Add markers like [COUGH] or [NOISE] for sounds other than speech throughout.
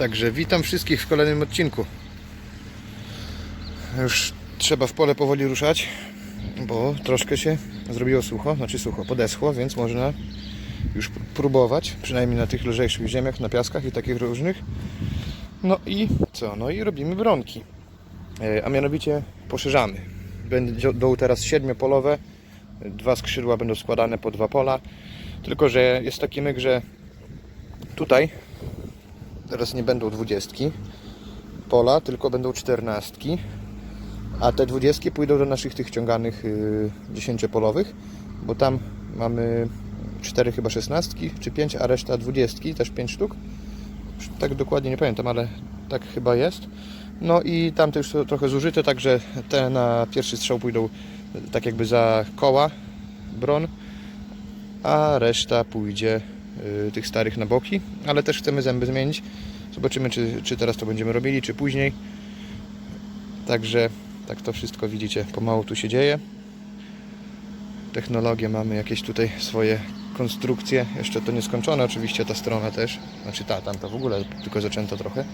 Także witam wszystkich w kolejnym odcinku. Już trzeba w pole powoli ruszać, bo troszkę się zrobiło sucho, znaczy sucho, podeschło, więc można już próbować, przynajmniej na tych lżejszych ziemiach, na piaskach i takich różnych. No i co? No i robimy bronki. E, A mianowicie poszerzamy. Dołu teraz siedmiopolowe, dwa skrzydła będą składane po dwa pola. Tylko, że jest taki myk, że tutaj teraz nie będą dwudziestki pola, tylko będą czternastki. A te dwudziestki pójdą do naszych tych ciąganych yy, dziesięciopolowych, bo tam mamy cztery chyba szesnastki, czy pięć, a reszta dwudziestki, też pięć sztuk. Tak dokładnie nie pamiętam, ale tak chyba jest. No i tamte już trochę zużyte, także te na pierwszy strzał pójdą y, tak jakby za koła bron, a reszta pójdzie y, tych starych na boki, ale też chcemy zęby zmienić. Zobaczymy, czy, czy teraz to będziemy robili, czy później. Także tak to wszystko widzicie, pomału tu się dzieje. Technologie mamy jakieś tutaj swoje konstrukcje, jeszcze to nieskończone oczywiście ta strona też, znaczy ta, tam to w ogóle tylko zaczęto trochę.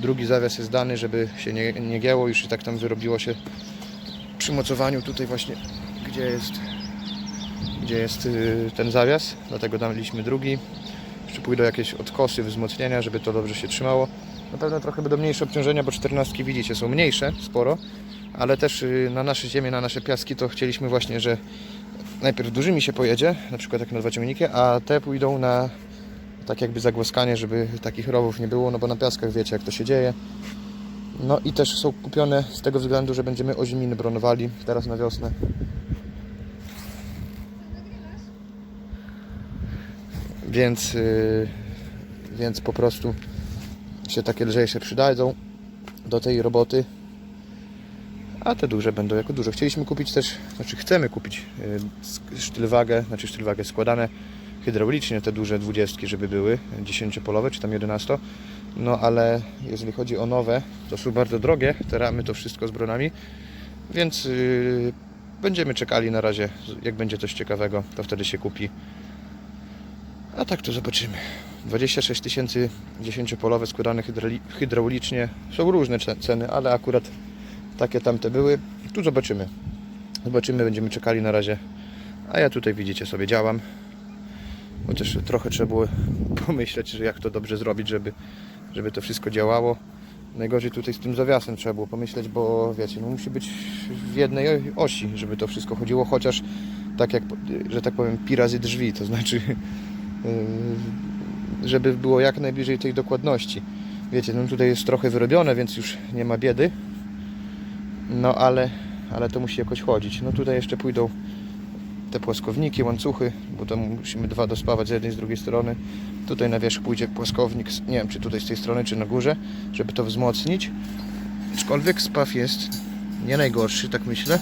Drugi zawias jest dany, żeby się nie, nie gięło, już i tak tam wyrobiło się przy mocowaniu tutaj właśnie, gdzie jest gdzie jest y, ten zawias, dlatego daliśmy drugi. Jeszcze pójdą jakieś odkosy, wzmocnienia, żeby to dobrze się trzymało. Na pewno trochę będą mniejsze obciążenia, bo 14 widzicie są mniejsze, sporo, ale też y, na nasze ziemię, na nasze piaski to chcieliśmy właśnie, że najpierw dużymi się pojedzie, na przykład jak na dwa ciągniki, a te pójdą na tak jakby zagłaskanie, żeby takich rowów nie było, no bo na piaskach wiecie jak to się dzieje. No i też są kupione z tego względu, że będziemy oziminy bronowali teraz na wiosnę. Więc, yy, więc po prostu się takie lżejsze przydadzą do tej roboty. A te duże będą jako duże. Chcieliśmy kupić też, znaczy chcemy kupić yy, sztylwagę, znaczy sztylwagę składane hydraulicznie, te duże dwudziestki, żeby były 10-polowe czy tam 11. No ale jeżeli chodzi o nowe, to są bardzo drogie, te ramy to wszystko z bronami, więc yy, będziemy czekali na razie, jak będzie coś ciekawego, to wtedy się kupi. A tak to zobaczymy. 26 tysięcy 10-polowe składane hydrali- hydraulicznie. Są różne ce- ceny, ale akurat takie tamte były. Tu zobaczymy. Zobaczymy, będziemy czekali na razie. A ja tutaj widzicie sobie działam. Chociaż trochę trzeba było [LAUGHS] pomyśleć, że jak to dobrze zrobić, żeby, żeby to wszystko działało. Najgorzej tutaj z tym zawiasem trzeba było pomyśleć, bo wiecie, no musi być w jednej osi, żeby to wszystko chodziło, chociaż tak jak, że tak powiem, pi razy drzwi, to znaczy żeby było jak najbliżej tej dokładności. Wiecie, no tutaj jest trochę wyrobione, więc już nie ma biedy. No ale, ale to musi jakoś chodzić. No tutaj jeszcze pójdą te płaskowniki, łańcuchy, bo to musimy dwa dospawać z jednej z drugiej strony. Tutaj na wierzch pójdzie płaskownik, nie wiem czy tutaj z tej strony, czy na górze, żeby to wzmocnić. Aczkolwiek spaw jest nie najgorszy, tak myślę.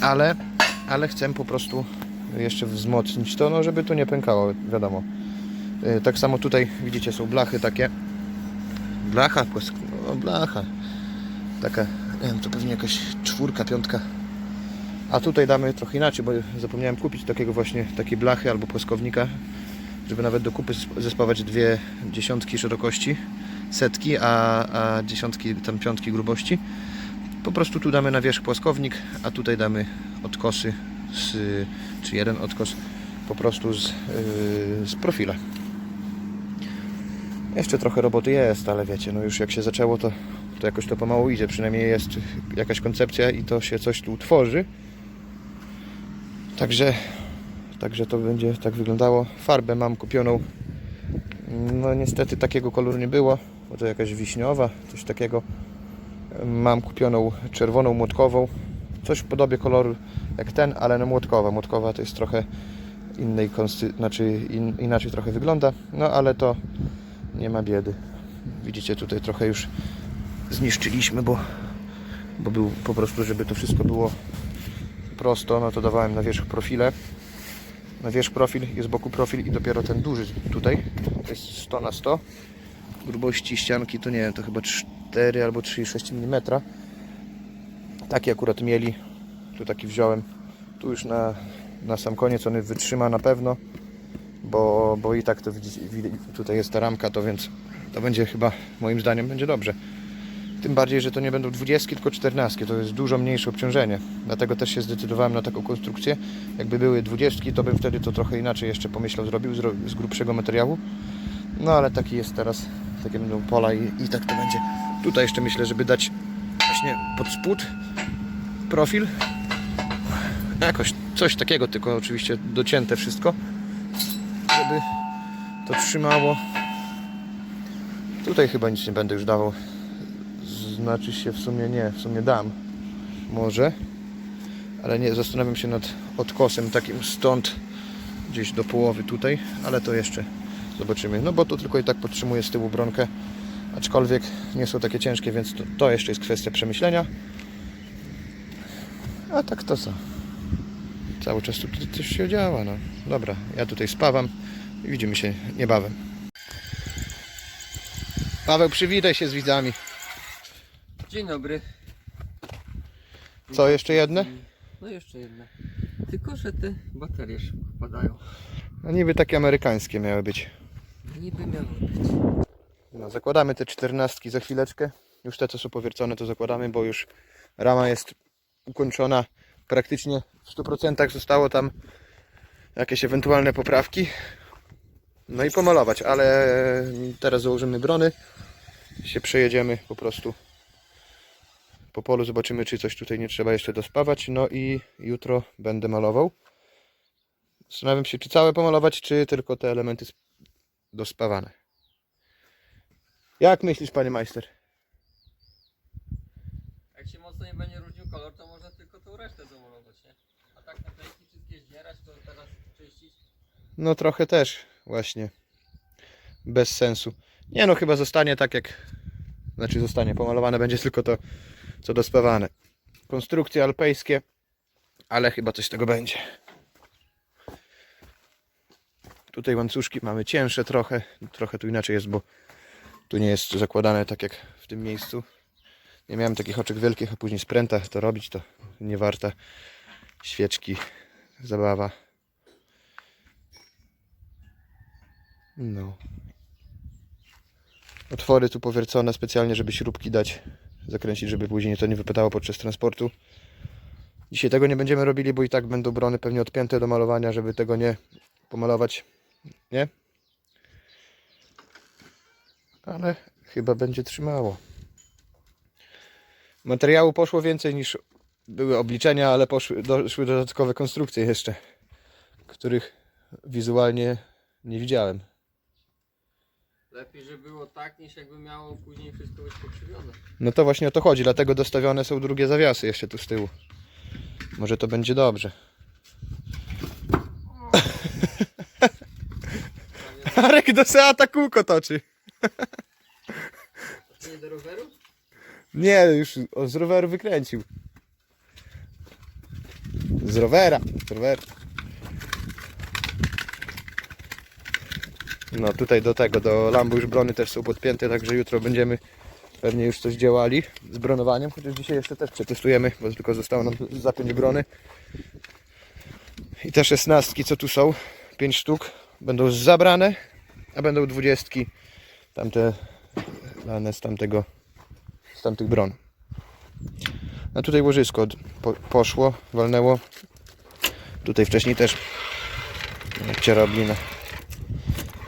Ale, ale chcę po prostu jeszcze wzmocnić to, no żeby to nie pękało, wiadomo. Yy, Tak samo tutaj widzicie są blachy takie. Blacha, no blacha. Taka, nie wiem, to pewnie jakaś czwórka, piątka. A tutaj damy trochę inaczej, bo zapomniałem kupić takiego właśnie, takiej blachy albo płaskownika, żeby nawet do kupy sp- zespawać dwie dziesiątki szerokości, setki, a, a dziesiątki, tam piątki grubości. Po prostu tu damy na wierzch płaskownik, a tutaj damy odkosy, z, czy jeden odkos po prostu z, yy, z profila. Jeszcze trochę roboty jest, ale wiecie, no już jak się zaczęło, to, to jakoś to pomału idzie. Przynajmniej jest jakaś koncepcja i to się coś tu tworzy. Także, także to będzie tak wyglądało. Farbę mam kupioną. No niestety takiego koloru nie było, bo to jakaś wiśniowa, coś takiego. Mam kupioną czerwoną młotkową. Coś w podobie koloru jak ten, ale no młotkowa. Młotkowa to jest trochę innej konsty, znaczy in, inaczej trochę wygląda. No ale to nie ma biedy. Widzicie tutaj trochę już zniszczyliśmy, bo, bo był po prostu, żeby to wszystko było prosto, no to dawałem na wierzch profile. Na wierzch profil, jest boku profil i dopiero ten duży tutaj, to jest 100 na 100 grubości ścianki to nie wiem, to chyba 4 albo 3,6 mm. Taki akurat mieli. Tu taki wziąłem. Tu już na, na sam koniec on wytrzyma na pewno. bo, bo i tak to widzicie, tutaj jest ta ramka, to więc to będzie chyba, moim zdaniem, będzie dobrze. Tym bardziej, że to nie będą 20, tylko 14. To jest dużo mniejsze obciążenie. Dlatego też się zdecydowałem na taką konstrukcję. Jakby były 20, to bym wtedy to trochę inaczej jeszcze pomyślał, zrobił zro- z grubszego materiału. No ale taki jest teraz, takie będą pola i, i tak to będzie. Tutaj jeszcze myślę, żeby dać właśnie pod spód profil. Jakoś coś takiego, tylko oczywiście docięte wszystko, żeby to trzymało. Tutaj chyba nic nie będę już dawał. Znaczy się w sumie nie, w sumie dam. Może. Ale nie, zastanawiam się nad odkosem takim stąd gdzieś do połowy tutaj, ale to jeszcze zobaczymy. No bo to tylko i tak podtrzymuje z tyłu bronkę. Aczkolwiek nie są takie ciężkie, więc to, to jeszcze jest kwestia przemyślenia. A tak to co? Cały czas tu coś się działa, no. Dobra, ja tutaj spawam i widzimy się niebawem. Paweł, przywitaj się z widzami. Dzień dobry. Co, jeszcze jedne? No jeszcze jedne. Tylko, że te baterie szybko padają. No niby takie amerykańskie miały być. Niby miało być. No, zakładamy te czternastki za chwileczkę. Już te, co są powiercone, to zakładamy, bo już rama jest ukończona. Praktycznie w 100% zostało tam jakieś ewentualne poprawki. No i pomalować, ale teraz założymy brony. Się przejedziemy po prostu po polu, zobaczymy, czy coś tutaj nie trzeba jeszcze dospawać. No i jutro będę malował. Zastanawiam się, czy całe pomalować, czy tylko te elementy sp- dospawane. Jak myślisz, panie majster? Jak się mocno nie będzie różnił kolor, to resztę nie? A tak wszystkie zdzierać, to teraz czyścić. No trochę też właśnie bez sensu. Nie no, chyba zostanie tak jak znaczy zostanie pomalowane będzie tylko to co dospawane. Konstrukcje alpejskie, ale chyba coś z tego będzie. Tutaj łańcuszki mamy cięższe trochę, trochę tu inaczej jest, bo tu nie jest zakładane tak jak w tym miejscu. Nie miałem takich oczek wielkich, a później z pręta to robić to nie warta świeczki, zabawa. No. Otwory tu powiercone specjalnie, żeby śrubki dać, zakręcić, żeby później to nie wypadało podczas transportu. Dzisiaj tego nie będziemy robili, bo i tak będą brony pewnie odpięte do malowania, żeby tego nie pomalować. Nie? Ale chyba będzie trzymało. Materiału poszło więcej niż były obliczenia, ale poszły, doszły dodatkowe konstrukcje jeszcze, których wizualnie nie widziałem. Lepiej, żeby było tak, niż jakby miało później wszystko być pokrzywione. No to właśnie o to chodzi, dlatego dostawione są drugie zawiasy jeszcze tu z tyłu. Może to będzie dobrze. [LAUGHS] Arek do Seata kółko toczy. [LAUGHS] to nie do roweru? Nie, już z roweru wykręcił. Z rowera. Z. No tutaj do tego, do lambu już brony też są podpięte, także jutro będziemy pewnie już coś działali z bronowaniem, chociaż dzisiaj jeszcze też przetestujemy, bo tylko zostało nam zapiąć brony. I te szesnastki, co tu są, 5 sztuk, będą zabrane, a będą dwudziestki, tamte dane z tamtego tamtych bron. A tutaj łożysko po, poszło, walnęło. Tutaj wcześniej też cierablina.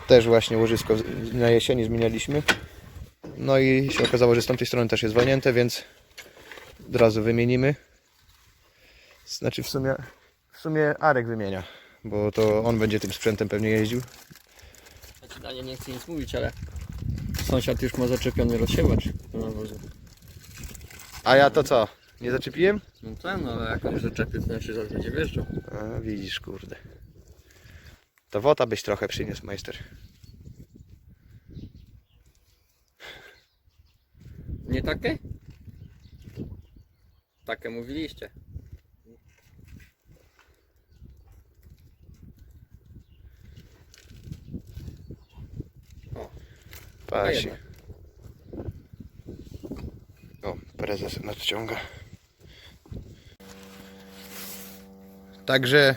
Też właśnie łożysko na jesieni zmienialiśmy. No i się okazało, że z tamtej strony też jest walnięte, więc od razu wymienimy. Znaczy w sumie, w sumie Arek wymienia, bo to on będzie tym sprzętem pewnie jeździł. Znaczy Daniel nie chcę nic mówić, ale sąsiad już ma zaczepiony rozsiewacz do nawozu. A ja to co? Nie zaczepiłem? No tak, no ale jak już zaczepił, to znaczy, że będzie wjeżdżał. A, widzisz, kurde. To wota byś trochę przyniósł, majster. Nie takie? Takie mówiliście. O, Pasi. O, prezes nadciąga. Także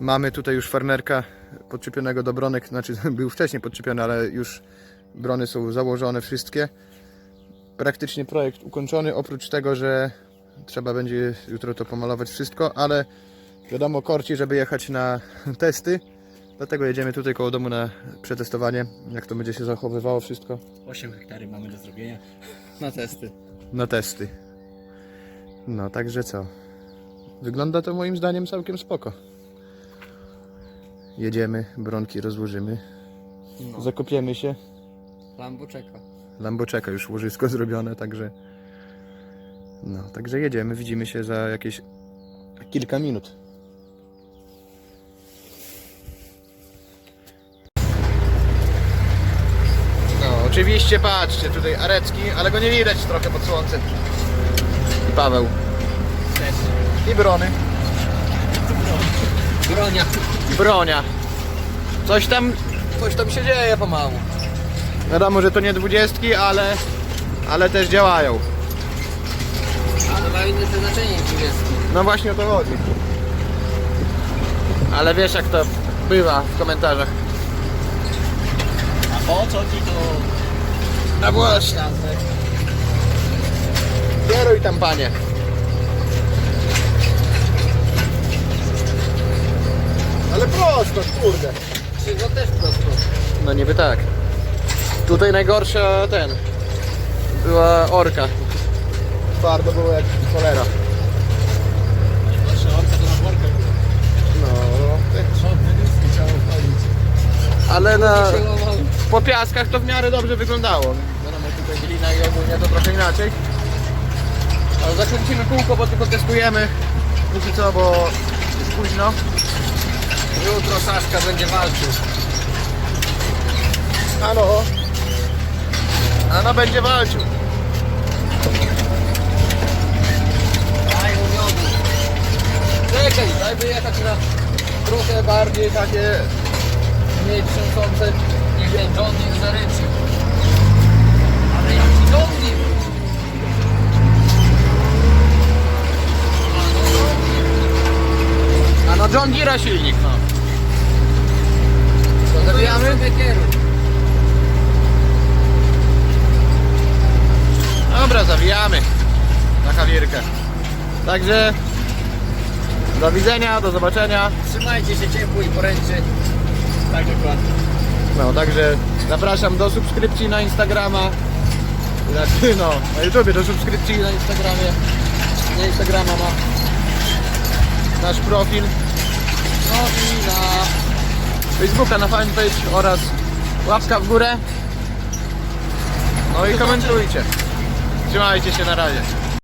mamy tutaj już farmerka podczepionego do bronek, znaczy [LAUGHS] był wcześniej podczepiony, ale już brony są założone wszystkie. Praktycznie projekt ukończony, oprócz tego, że trzeba będzie jutro to pomalować wszystko, ale wiadomo korci, żeby jechać na testy. Dlatego jedziemy tutaj koło domu na przetestowanie, jak to będzie się zachowywało wszystko. 8 hektary mamy do zrobienia na testy. na testy. No, także co? Wygląda to moim zdaniem całkiem spoko. Jedziemy, bronki rozłożymy, No, zakopiemy się. Lambo czeka. Lambo czeka, już łożysko [LAUGHS] zrobione, także... No, także jedziemy, widzimy się za jakieś kilka minut. Oczywiście patrzcie, tutaj Arecki, ale go nie widać trochę pod słońcem. I Paweł. I Brony. Bronia. Bronia. Coś tam, coś tam się dzieje pomału. Wiadomo, że to nie dwudziestki, ale, ale też działają. Ale ma inne przeznaczenie niż 20. No właśnie o to chodzi. Ale wiesz jak to bywa w komentarzach. A po co ci to? No właśnie. Kieruj tam panie. Ale prosto, kurde. Czy no też prosto. No niby tak. Tutaj najgorsza ten. Była orka. Twardo było jak cholera. Proszę, orka to na workę. No. Wchodzić. Ale na. Po piaskach to w miarę dobrze wyglądało. Wiadomo, tutaj glina i ogólnie to trochę inaczej. Ale zakręcimy kółko, bo tylko testujemy. Póki co, bo późno. Jutro Saszka będzie walczył. Ano. Ano będzie walczył. Daj mu miodu. Czekaj, daj wyjechać na trochę bardziej takie mniej trzęsące. Ten John nie zaryczy. Ale jaki nie A no John Deere silnik, no. Zabijamy? Dobra, zawijamy na Hawirkę. Także do widzenia, do zobaczenia. Trzymajcie się ciepło i poręczy. Tak dokładnie. No, także zapraszam do subskrypcji na Instagrama. Znaczy, no, na YouTubie do subskrypcji na Instagramie. Na Instagrama ma nasz profil. No i na Facebooka, na fanpage oraz łapka w górę. No i komentujcie. Trzymajcie się na razie.